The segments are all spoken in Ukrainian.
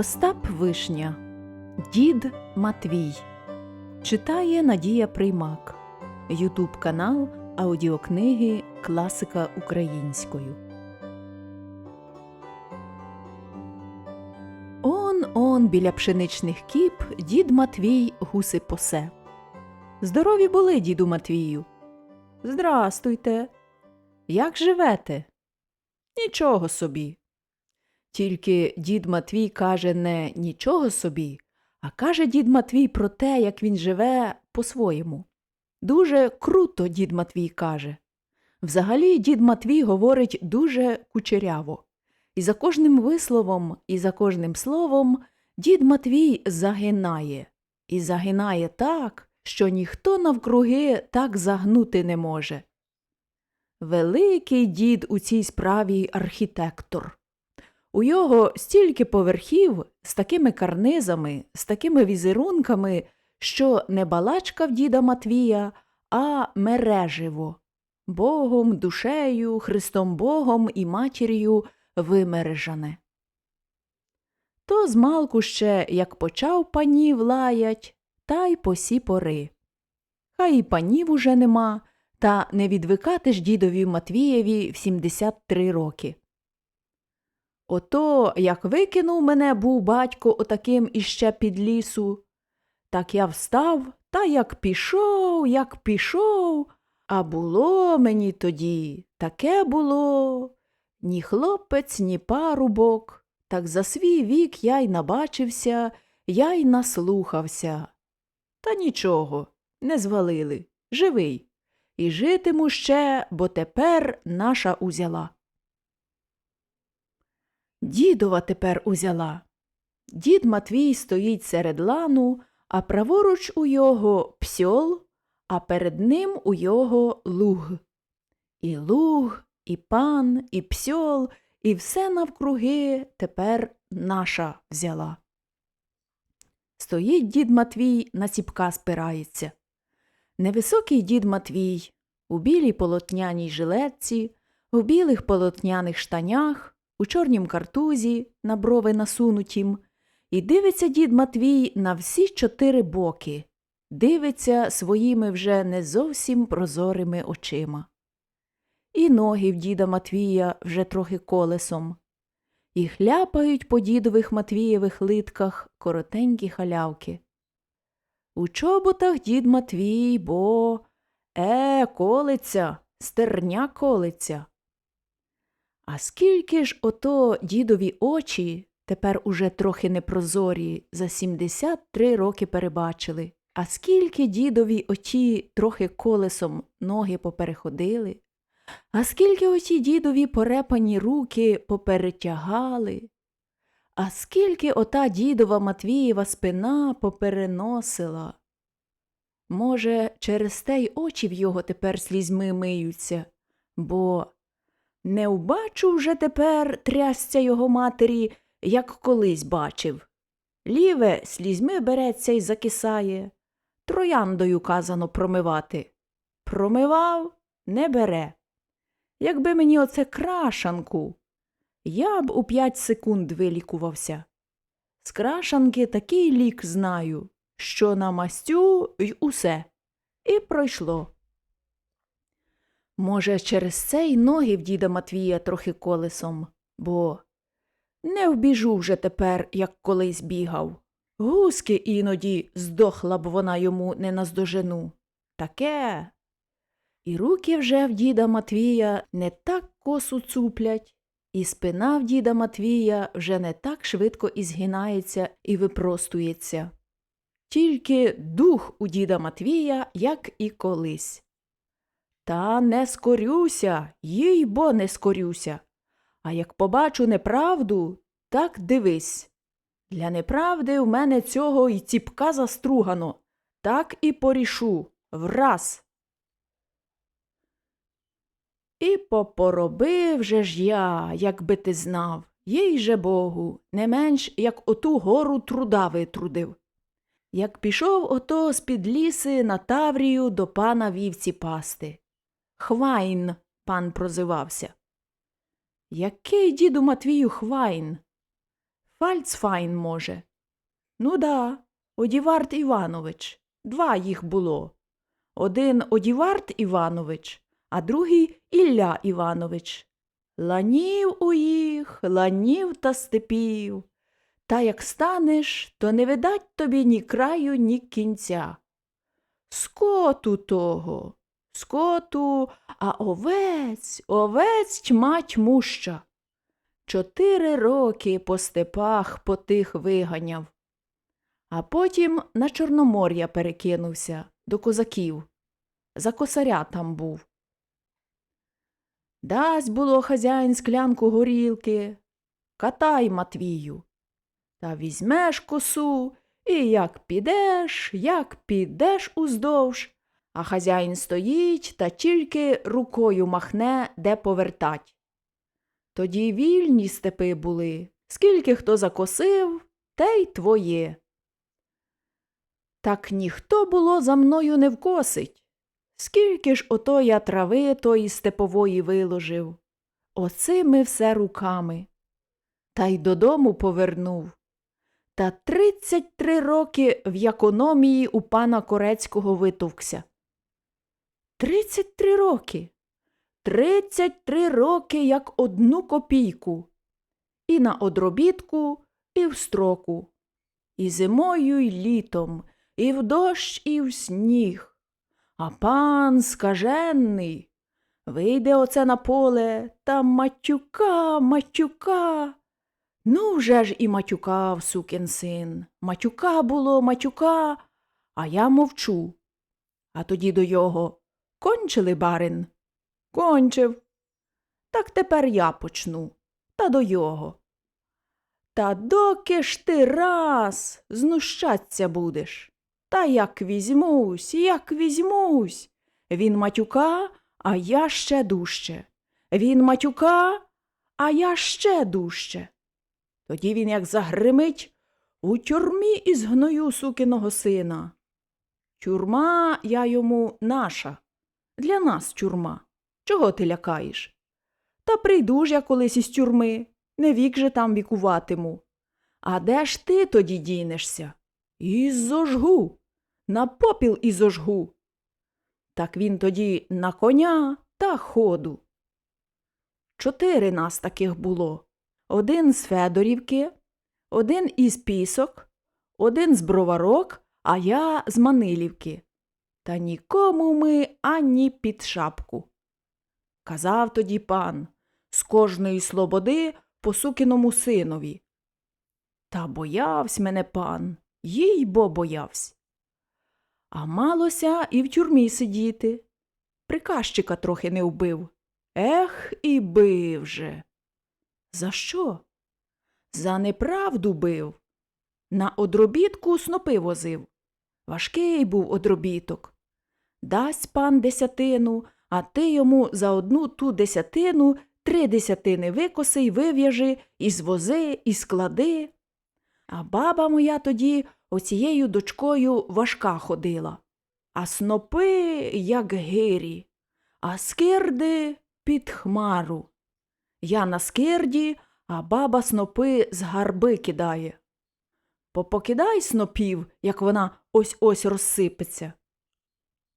Остап Вишня, Дід Матвій. Читає Надія Приймак. Ютуб канал аудіокниги Класика українською. Он он біля пшеничних кіп дід Матвій гуси посе. Здорові були, діду Матвію. Здрастуйте. Як живете? Нічого собі. Тільки дід Матвій каже не нічого собі, а каже дід Матвій про те, як він живе по-своєму. Дуже круто дід Матвій каже. Взагалі дід Матвій говорить дуже кучеряво. І за кожним висловом, і за кожним словом дід Матвій загинає. І загинає так, що ніхто навкруги так загнути не може. Великий дід у цій справі архітектор. У його стільки поверхів з такими карнизами, з такими візерунками, що не балачка в діда Матвія, а мереживо. Богом, душею, Христом Богом і матір'ю вимережане. То змалку ще, як почав панів лаять, та й по сі пори. Хай і панів уже нема, та не відвикати ж дідові Матвієві в 73 роки. Ото, як викинув мене був батько отаким іще під лісу, так я встав та як пішов, як пішов, а було мені тоді, таке було. Ні хлопець, ні парубок, так за свій вік я й набачився, я й наслухався. Та нічого, не звалили, живий. І житиму ще, бо тепер наша узяла. Дідова тепер узяла. Дід Матвій стоїть серед лану, а праворуч у його псьол, а перед ним у його луг. І луг, і пан, і псьол, і все навкруги тепер наша взяла. Стоїть дід Матвій на ціпка спирається. Невисокий дід Матвій у білій полотняній жилетці, у білих полотняних штанях, у чорнім картузі, на брови насунутім, і дивиться дід Матвій на всі чотири боки, дивиться своїми вже не зовсім прозорими очима. І ноги в діда Матвія вже трохи колесом, і хляпають по дідових Матвієвих литках коротенькі халявки. У чоботах дід Матвій, бо е, колиться, стерня колиться. А скільки ж ото дідові очі, тепер уже трохи непрозорі, за 73 роки перебачили, а скільки дідові оті трохи колесом ноги попереходили, а скільки оті дідові порепані руки поперетягали, а скільки ота дідова Матвієва спина попереносила. Може, через те й очі в його тепер слізьми миються, бо не вбачу вже тепер трясця його матері, як колись бачив. Ліве слізьми береться й закисає. Трояндою казано промивати. Промивав не бере. Якби мені оце крашанку, я б у п'ять секунд вилікувався. З крашанки такий лік знаю, що намастю й усе. І пройшло. Може, через це й ноги в діда Матвія трохи колесом, бо не вбіжу вже тепер, як колись бігав. Гуски іноді здохла б вона йому не наздожену. Таке. І руки вже в діда Матвія не так косу цуплять, і спина в діда Матвія вже не так швидко ізгинається і випростується. Тільки дух у діда Матвія, як і колись. Та не скорюся, їй бо не скорюся. А як побачу неправду, так дивись. Для неправди в мене цього й ціпка застругано, так і порішу враз. І попоробив же ж я, якби ти знав, їй же Богу, не менш, як оту гору труда витрудив. Як пішов ото з-під ліси на Таврію до пана вівці пасти. Хвайн пан прозивався. Який діду Матвію хвайн? Фальцфайн, може. Ну да, Одівард Іванович. Два їх було. Один Одівард Іванович, а другий Ілля Іванович. Ланів у їх, ланів та степів. Та як станеш, то не видать тобі ні краю, ні кінця. Скоту того, скоту, а овець, овець тьма тьмуща. Чотири роки по степах по тих виганяв. А потім на Чорномор'я перекинувся до козаків. За косаря там був. Дасть було хазяїн склянку горілки. Катай, Матвію. Та візьмеш косу, і як підеш, як підеш уздовж, а хазяїн стоїть та тільки рукою махне, де повертать. Тоді вільні степи були, скільки хто закосив, те й твоє. Так ніхто було за мною не вкосить. Скільки ж ото я трави тої степової виложив. Оцими все руками. Та й додому повернув. Та тридцять три роки в економії у пана Корецького витовкся. Тридцять три роки. Тридцять три роки, як одну копійку. І на одробітку, і в строку. І зимою, і літом, і в дощ, і в сніг. А пан скажений. Вийде оце на поле та матюка, матюка. Ну, вже ж і матюкав, сукин син. Матюка було, матюка, а я мовчу. А тоді до його кончили барин? Кончив. Так тепер я почну. Та до його. Та доки ж ти раз знущаться будеш? Та як візьмусь, як візьмусь. Він матюка, а я ще дужче. Він матюка, а я ще дужче. Тоді він, як загримить, у тюрмі із гною сукиного сина. Тюрма я йому наша. Для нас тюрма. Чого ти лякаєш? Та прийду ж я колись із тюрми, не вік же там вікуватиму. А де ж ти тоді дінешся? Із зожгу, на попіл і зожгу. Так він тоді на коня та ходу. Чотири нас таких було. Один з Федорівки, один із Пісок, один з Броварок, а я з Манилівки. Та нікому ми ані під шапку. Казав тоді пан, з кожної слободи по сукиному синові. Та боявсь мене пан, їй бо боявсь. А малося і в тюрмі сидіти. Приказчика трохи не вбив. Ех, і бив же. За що? За неправду бив. На одробітку снопи возив. Важкий був одробіток. Дасть пан десятину, а ти йому за одну ту десятину три десятини викоси й вив'яжи, і звози, і склади. А баба моя тоді оцією дочкою важка ходила, а снопи, як гирі, а скирди під хмару. Я на скирді, а баба снопи з гарби кидає. Попокидай снопів, як вона ось ось розсипеться.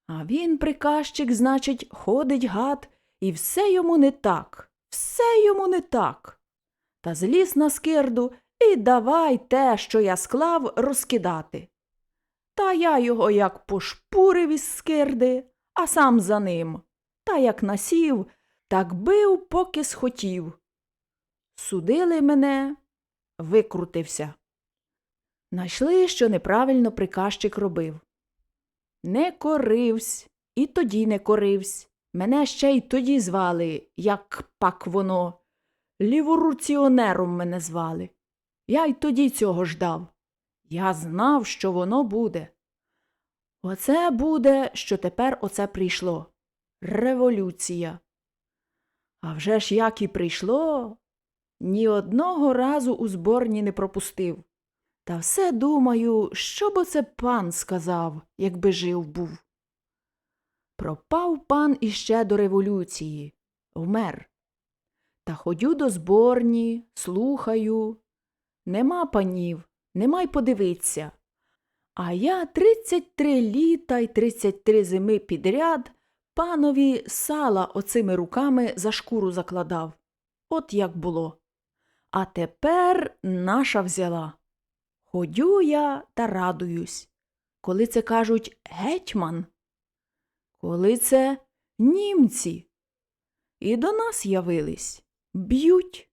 А він, приказчик, значить, ходить гад, і все йому не так, все йому не так. Та зліз на скирду і давай те, що я склав, розкидати. Та я його як пошпурив із скирди, а сам за ним. Та як насів, так бив, поки схотів. Судили мене, викрутився. Найшли, що неправильно приказчик робив. Не коривсь, і тоді не коривсь. Мене ще й тоді звали, як пак воно. Ліворуціонером мене звали. Я й тоді цього ждав. Я знав, що воно буде. Оце буде, що тепер оце прийшло. Революція. А вже ж як і прийшло, ні одного разу у зборні не пропустив. Та все думаю, що б оце пан сказав, якби жив був. Пропав пан іще до революції, вмер. Та ходю до зборні, слухаю. Нема панів, нема й подивиться. А я 33 літа й 33 зими підряд панові сала оцими руками за шкуру закладав. От як було. А тепер наша взяла. Ходю я та радуюсь. Коли це кажуть гетьман, коли це німці. І до нас явились, б'ють.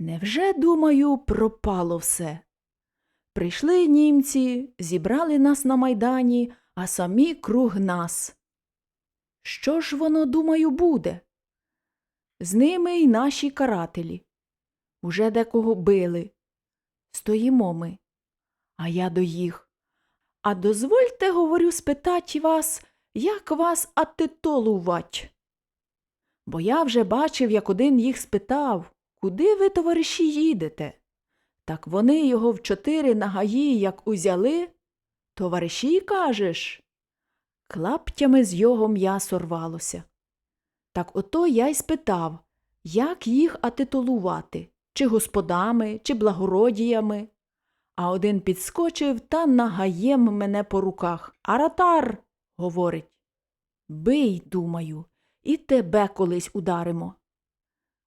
Невже, думаю, пропало все? Прийшли німці, зібрали нас на майдані, а самі круг нас. Що ж воно, думаю, буде? З ними й наші карателі. Уже декого били. Стоїмо ми, а я до їх. А дозвольте, говорю, спитать вас, як вас атитолувать? Бо я вже бачив, як один їх спитав, куди ви, товариші, їдете? Так вони його в чотири нагаї, як узяли. Товариші, кажеш? Клаптями з його м'ясо рвалося. Так ото я й спитав, як їх атитулувати, чи господами, чи благородіями. А один підскочив та нагаєм мене по руках. Аратар, говорить. Бий, думаю, і тебе колись ударимо.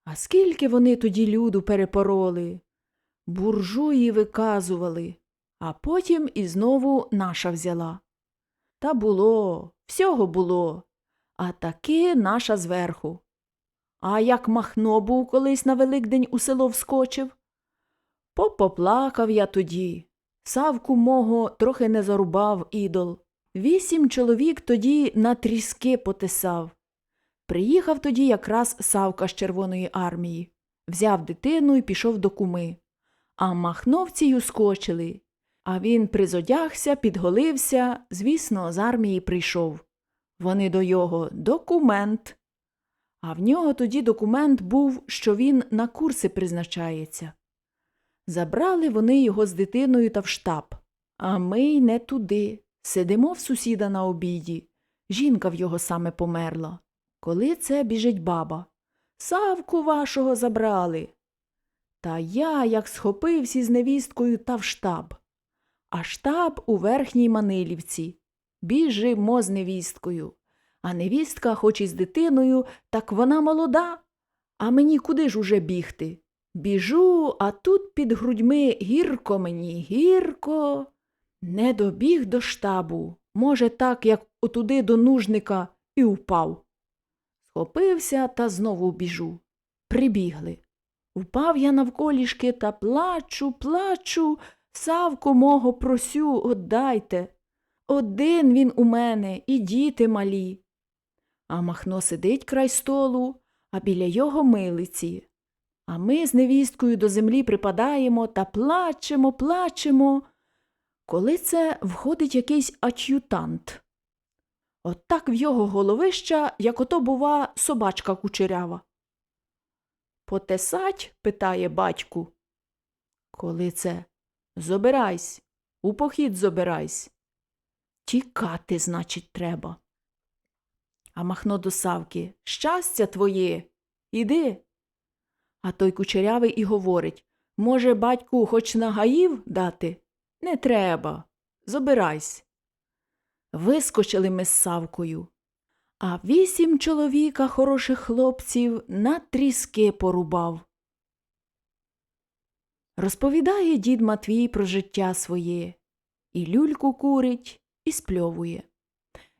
А скільки вони тоді люду перепороли? Буржуї виказували, а потім і знову наша взяла. Та було, всього було, а таки наша зверху. А як Махно був колись на Великдень у село вскочив? Попоплакав я тоді. Савку мого трохи не зарубав ідол. Вісім чоловік тоді на тріски потисав. Приїхав тоді якраз Савка з Червоної армії, взяв дитину і пішов до куми. А махновці ускочили. А він призодягся, підголився, звісно, з армії прийшов. Вони до його документ. А в нього тоді документ був, що він на курси призначається. Забрали вони його з дитиною та в штаб. А ми й не туди. Сидимо в сусіда на обіді. Жінка в його саме померла. Коли це біжить баба. Савку вашого забрали. Та я, як схопився з невісткою та в штаб. А штаб у верхній Манилівці. Біжимо з невісткою. А невістка, хоч і з дитиною, так вона молода. А мені куди ж уже бігти? Біжу, а тут під грудьми гірко мені, гірко. Не добіг до штабу, може, так, як отуди до нужника, і впав. Схопився та знову біжу. Прибігли. Впав я навколішки та плачу, плачу, Савку мого просю, отдайте. Один він у мене і діти малі. А Махно сидить край столу, а біля його милиці. А ми з невісткою до землі припадаємо та плачемо, плачемо. Коли це входить якийсь ад'ютант. От так в його головища, як ото, бува, собачка кучерява. Потесать? питає батьку. Коли це? Зобирайсь, у похід зобирайсь. Тікати, значить, треба. А Махно до Савки Щастя твоє, іди. А той кучерявий і говорить Може, батьку, хоч нагаїв дати? Не треба. Забирайсь. Вискочили ми з Савкою. А вісім чоловіка хороших хлопців на тріски порубав. Розповідає дід Матвій про життя своє, і люльку курить, і спльовує.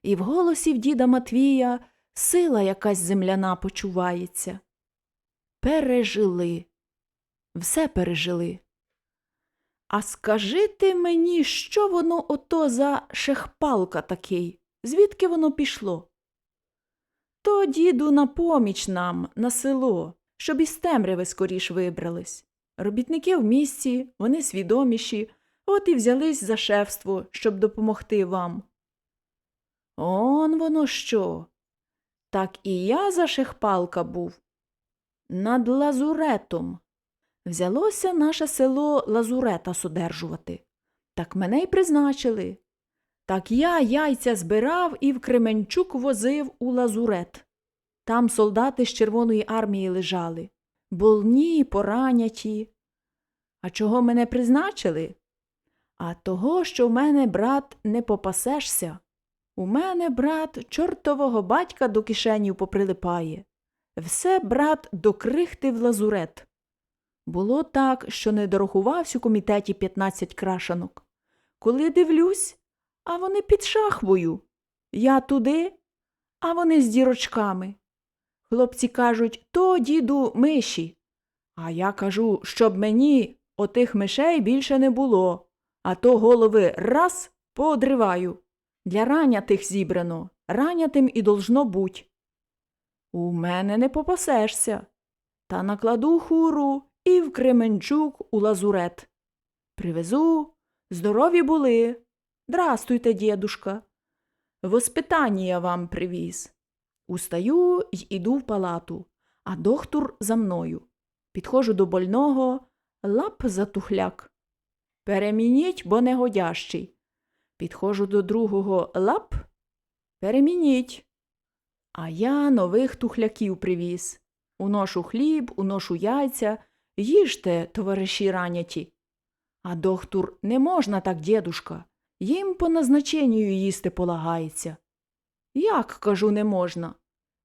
І в голосі в діда Матвія сила якась земляна почувається. Пережили, все пережили. А скажи ти мені, що воно ото за шехпалка такий, звідки воно пішло? То, діду, на поміч нам, на село, щоб із темряви скоріш вибрались. Робітники в місті, вони свідоміші, от і взялись за шефство, щоб допомогти вам. Он воно що? Так і я за шехпалка був. Над лазуретом. Взялося наше село лазурета содержувати. Так мене й призначили. Так я яйця збирав і в Кременчук возив у лазурет. Там солдати з Червоної армії лежали, больні, пораняті. А чого мене призначили? А того, що в мене, брат, не попасешся. У мене, брат, чортового батька до кишенів поприлипає. Все, брат, до крихти в лазурет. Було так, що не дорахувався у комітеті 15 крашанок. Коли дивлюсь, а вони під шахвою. Я туди, а вони з дірочками. Хлопці кажуть, то, діду, миші. А я кажу, щоб мені отих мишей більше не було, а то голови раз поодриваю. Для ранятих зібрано, ранятим і должно буть. У мене не попасешся. Та накладу хуру і в Кременчук у лазурет. Привезу, здорові були. Здрастуйте, дідушка. Воспитання вам привіз. Устаю й іду в палату, а доктор за мною. Підходжу до больного, лап за тухляк. Перемініть, бо негодящий. Підходжу до другого лап. Перемініть. А я нових тухляків привіз. Уношу хліб, уношу яйця. Їжте, товариші раняті. А доктор, не можна так, дідушка. Їм по назначенню їсти полагається. Як, кажу, не можна?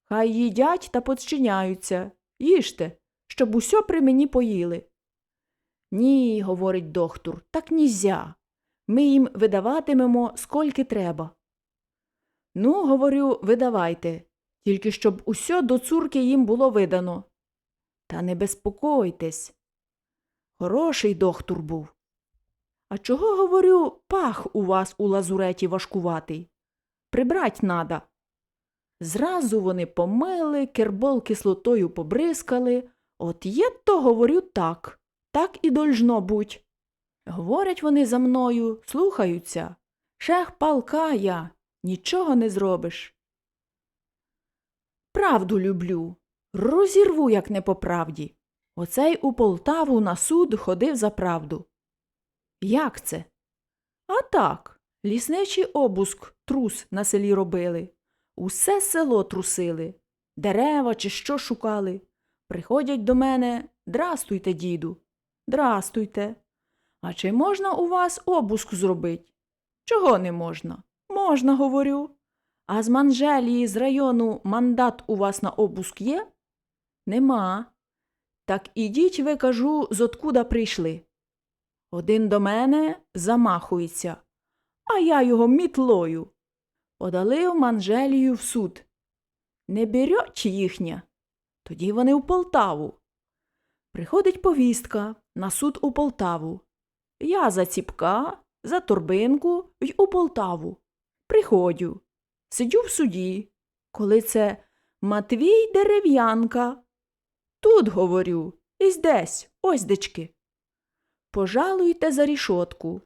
Хай їдять та подчиняються. Їжте, щоб усьо при мені поїли. Ні, говорить доктор, так нізя. Ми їм видаватимемо, скільки треба. Ну, говорю, видавайте, тільки щоб усьо до цурки їм було видано. Та не безпокойтесь. Хороший доктор був. А чого, говорю, пах у вас у лазуреті важкуватий? Прибрать надо. Зразу вони помили, кербол кислотою побризкали. От є то, говорю, так, так і должно буть. Говорять вони за мною, слухаються. Шех палка я, нічого не зробиш. Правду люблю, розірву, як не по правді. Оцей у Полтаву на суд ходив за правду. Як це? А так, лісничий обуск трус на селі робили. Усе село трусили, дерева чи що шукали. Приходять до мене Драстуйте, діду. Драстуйте. А чи можна у вас обуск зробить? Чого не можна? Можна, говорю. А з Манжелії з району мандат у вас на обуск є? Нема. Так ідіть, ви кажу, зоткуда прийшли. Один до мене замахується, а я його мітлою. Подали Манжелію в суд. Не береть їхня. Тоді вони в Полтаву. Приходить повістка на суд у Полтаву. Я за ціпка, за торбинку й у Полтаву. Приходю. Сидю в суді. Коли це Матвій дерев'янка. Тут, говорю, із десь, ось дечки. Пожалуйте за рішотку.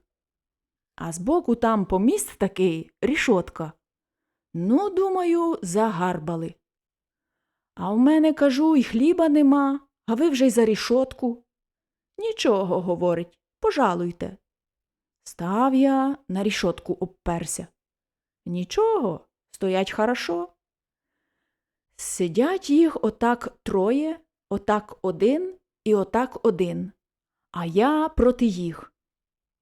А збоку там поміст такий рішотка. Ну, думаю, загарбали. А в мене, кажу, і хліба нема, а ви вже й за рішотку. Нічого, говорить, пожалуйте. Став я на рішотку обперся. Нічого, стоять хорошо. Сидять їх отак троє, отак один і отак один, а я проти їх.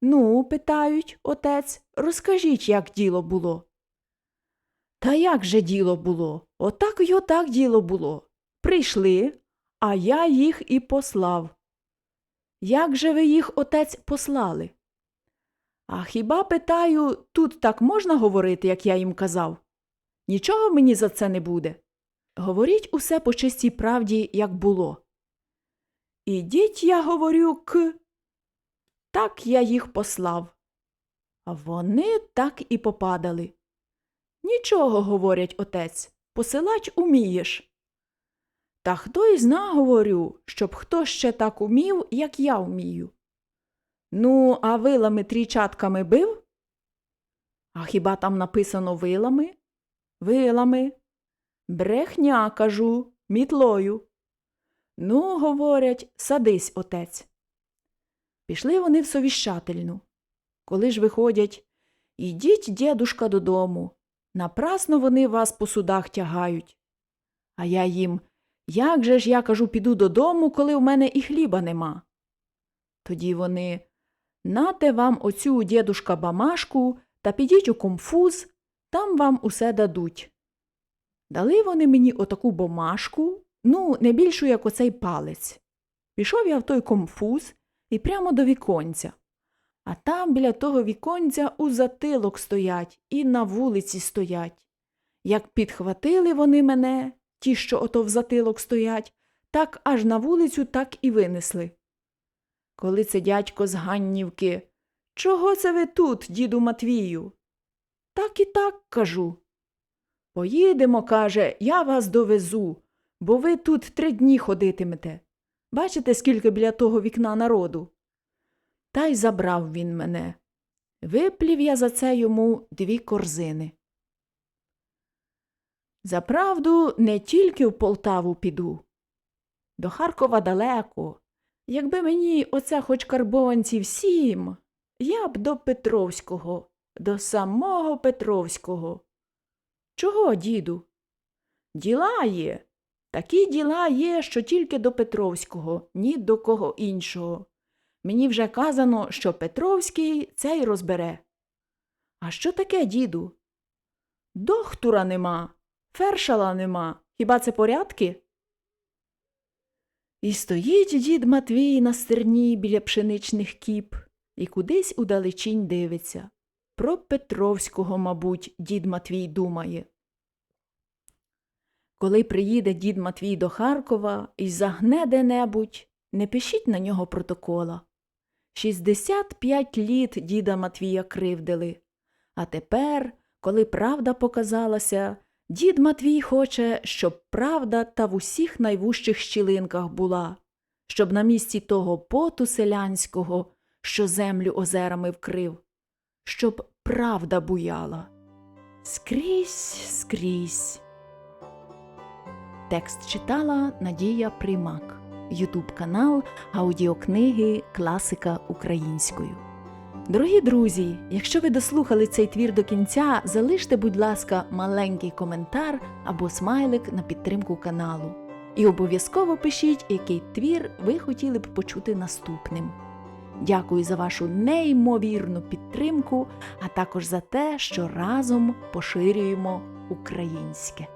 Ну, питають, отець, розкажіть, як діло було. Та як же діло було? Отак й отак діло було. Прийшли, а я їх і послав. Як же ви їх, отець, послали? А хіба, питаю, тут так можна говорити, як я їм казав? Нічого мені за це не буде. Говоріть усе по чистій правді, як було. Ідіть, я говорю, к. Так я їх послав. А вони так і попадали. Нічого, говорять отець, посилать умієш. Та хто й зна, говорю, щоб хто ще так умів, як я вмію. Ну, а вилами трійчатками бив? А хіба там написано вилами? Вилами. Брехня, кажу, мітлою. Ну, говорять, садись, отець. Пішли вони в совіщательну. Коли ж виходять, ідіть, дідушка, додому. Напрасно вони вас по судах тягають. А я їм, як же ж я кажу, піду додому, коли в мене і хліба нема. Тоді вони нате вам оцю дєдушка бамашку та підіть у комфуз, там вам усе дадуть. Дали вони мені отаку бумажку, ну, не більшу, як оцей палець. Пішов я в той комфуз і прямо до віконця. А там біля того віконця у затилок стоять і на вулиці стоять. Як підхватили вони мене, ті, що ото в затилок стоять, так аж на вулицю так і винесли. Коли це дядько з Ганнівки, чого це ви тут, діду Матвію? Так і так кажу. Поїдемо, каже, я вас довезу, бо ви тут три дні ходитимете. Бачите, скільки біля того вікна народу? Та й забрав він мене. Виплів я за це йому дві корзини. За правду не тільки в Полтаву піду. До Харкова далеко. Якби мені оце хоч карбованців сім, я б до Петровського, до самого Петровського. Чого, діду? Діла є. Такі діла є, що тільки до Петровського, ні до кого іншого. Мені вже казано, що Петровський це й розбере. А що таке, діду? Дохтура нема, фершала нема. Хіба це порядки? І стоїть дід Матвій на стерні біля пшеничних кіп і кудись удалечінь дивиться. Про Петровського, мабуть, дід Матвій думає. Коли приїде дід Матвій до Харкова і загне де-небудь, не пишіть на нього протокола. 65 літ діда Матвія кривдили. А тепер, коли правда показалася, дід Матвій хоче, щоб правда та в усіх найвужчих щілинках була, щоб на місці того поту селянського, що землю озерами вкрив, щоб правда буяла. Скрізь, скрізь. Текст читала Надія Примак. Ютуб канал аудіокниги Класика українською. Дорогі друзі, якщо ви дослухали цей твір до кінця, залиште, будь ласка, маленький коментар або смайлик на підтримку каналу. І обов'язково пишіть, який твір ви хотіли б почути наступним. Дякую за вашу неймовірну підтримку, а також за те, що разом поширюємо українське.